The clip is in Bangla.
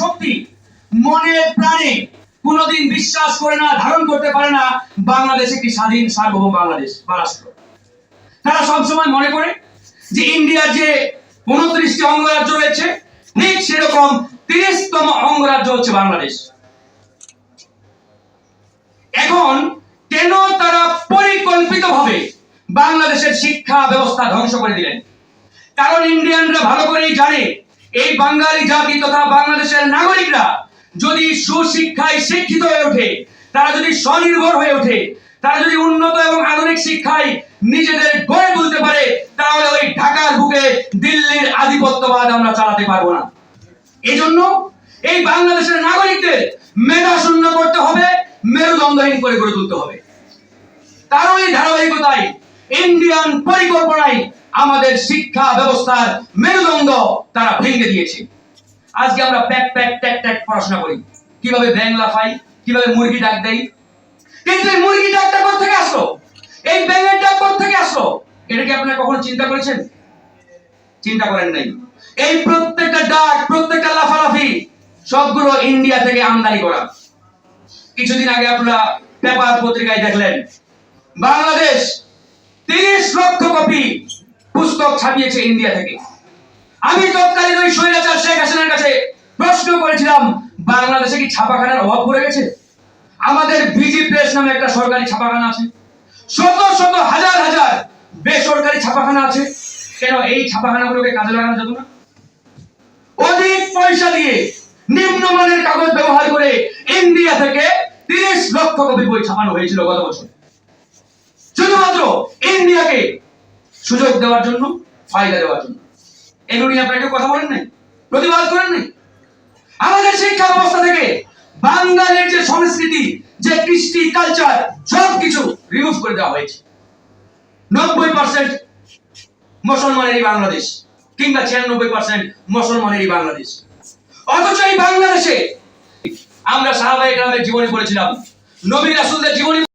শক্তি মনে প্রাণে কোনোদিন বিশ্বাস করে না, ধারণ করতে পারে না, বাংলাদেশ একটি স্বাধীন সার্বভৌম বাংলাদেশ বা রাষ্ট্র। তারা সবসময় মনে করে যে ইন্ডিয়ার যে উনত্রিশটি অঙ্গরাজ্য রয়েছে, ঠিক সেরকম তিরিশতম অঙ্গরাজ্য হচ্ছে বাংলাদেশ। এখন কেন তারা পরিকল্পিতভাবে বাংলাদেশের শিক্ষা ব্যবস্থা ধ্বংস করে দিলেন? কারণ ইন্ডিয়ানরা ভালো করেই জানে এই বাঙালি জাতি তথা বাংলাদেশের নাগরিকরা যদি সুশিক্ষায় শিক্ষিত হয়ে ওঠে, তারা যদি স্বনির্ভর হয়ে ওঠে, তারা যদি উন্নত এবং আধুনিক শিক্ষায় নিজেদের গড়ে তুলতে পারে, তাহলে ওই ঢাকার বুকে দিল্লির আধিপত্যবাদ আমরা চালাতে পারব না। এই জন্য এই বাংলাদেশের নাগরিকদের মেধা শূন্য করতে হবে, মেরুদণ্ডহীন করে গড়ে তুলতে হবে। তারই ধারাবাহিকতায় ইন্ডিয়ান পরিকল্পনায় আমাদের শিক্ষা ব্যবস্থার মেরুদণ্ড তারা ভেঙে দিয়েছে। আজকে আমরা প্যাক প্যাক, ট্যাক ট্যাক পড়াশোনা করি। কীভাবে ব্যাং লাফাই, কীভাবে মুরগি ডাক দেই। কিন্তু এই মুরগি ডাকটা কোথা থেকে আসলো? এই ব্যাঙের ডাক কোথা থেকে আসলো? এটা কি আপনারা কখনো চিন্তা করেছেন? চিন্তা করেন নাই। এই প্রত্যেকটা ডাক, প্রত্যেকটা লাফালাফি সবগুলো ইন্ডিয়া থেকে আমদানি করা। কিছুদিন আগে আপনারা পেপার পত্রিকায় দেখলেন, বাংলাদেশ তিরিশ লক্ষ কপি পুস্তক ছাপিয়েছে ইন্ডিয়া থেকে। আমি তৎকালীন ওই স্বৈরাচার শেখ হাসিনার কাছে প্রশ্ন করেছিলাম, বাংলাদেশে কি ছাপাখানার অভাব পড়ে গেছে? আমাদের বিজি প্রেস নামে একটা সরকারি ছাপাখানা আছে। শত শত হাজার হাজার বেসরকারি ছাপাখানা আছে। কেন এই ছাপাখানাগুলোকে কাজে লাগানো যেত না? অধিক পয়সা দিয়ে নিম্নমানের কাগজ ব্যবহার করে ইন্ডিয়া থেকে তিরিশ লক্ষ কপি বই ছাপানো হয়েছিল গত বছর। শুধুমাত্র ইন্ডিয়াকে সুযোগ দেওয়ার জন্য, ফায়দা দেওয়ার জন্য। এগুলো কেউ কথা বলেন নাই? প্রতিবাদ করেন নাই? আমাদের শিক্ষা ব্যবস্থা থেকে বাঙালির যে সংস্কৃতি, যে কৃষ্টি কালচার সব কিছু রিমুভ করে দেওয়া হয়েছে। নব্বই পার্সেন্ট মুসলমানেরই বাংলাদেশ কিংবা ছিয়ানব্বই পার্সেন্ট মুসলমানেরই বাংলাদেশ। অথচ এই বাংলাদেশে আমরা সাহাবাই গ্রামের জীবনে পড়েছিলাম। নবী রাসুলদের জীবনী